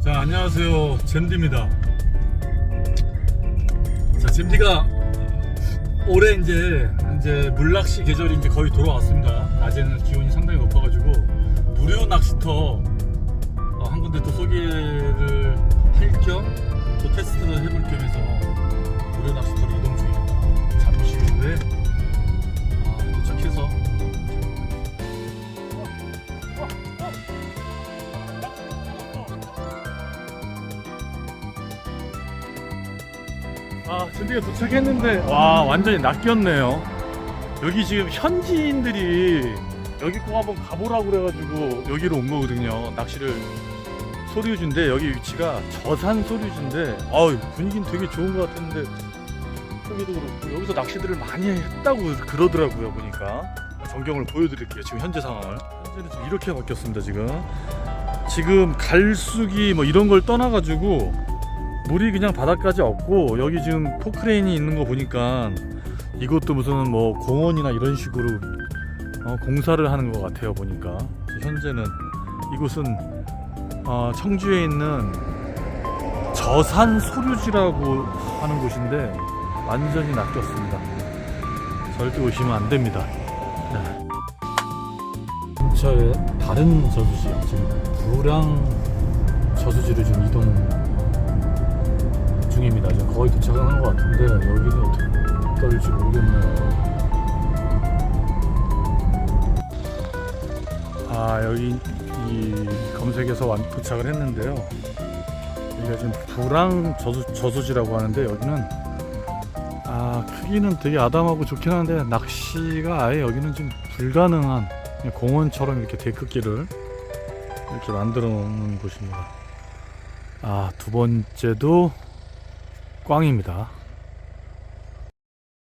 자 안녕하세요. 잼디입니다. 자 잼디가 올해 이제 이제 물낚시 계절이 이제 거의 돌아왔습니다. 낮에는 기온이 상당히 높아가지고 무료 낚시터 어, 한 군데 또 소개를 할 겸 또 테스트를 해볼 겸 해서 아, 드디어 도착했는데. 와 완전히 낚였네요. 여기 지금 현지인들이 여기 꼭 한번 가보라고 그래가지고 여기로 온 거거든요. 낚시를. 소류주인데 여기 위치가 저산 소류주인데 아우 분위기는 되게 좋은 것 같았는데. 여기도 그렇고 여기서 낚시들을 많이 했다고 그러더라고요 보니까. 전경을 보여드릴게요 지금 현재 상황을. 현재는 좀 이렇게 바뀌었습니다 지금. 지금 갈수기 뭐 이런 걸 떠나가지고 물이 그냥 바닥까지 없고 여기 지금 포크레인이 있는 거 보니까 이것도 무슨 뭐 공원이나 이런 식으로 어, 공사를 하는 것 같아요 보니까. 현재는 이곳은 어, 청주에 있는 저산 소류지라고 하는 곳인데 완전히 낚였습니다. 절대 오시면 안 됩니다. 네. 근처에 다른 저수지 지금 부랑 저수지로 지금 이동 중입니다. 지금 거의 도착을 한것 같은데 여기는 어떻게 떨지 모르겠네요. 아 여기 이 검색에서 완, 도착을 했는데요. 여기가 지금 부랑 저수, 저수지라고 하는데 여기는 아 크기는 되게 아담하고 좋긴 한데 낚시가 아예 여기는 지금 불가능한 공원처럼 이렇게 데크길을 이렇게 만들어 놓은 곳입니다. 아 두 번째도 꽝입니다.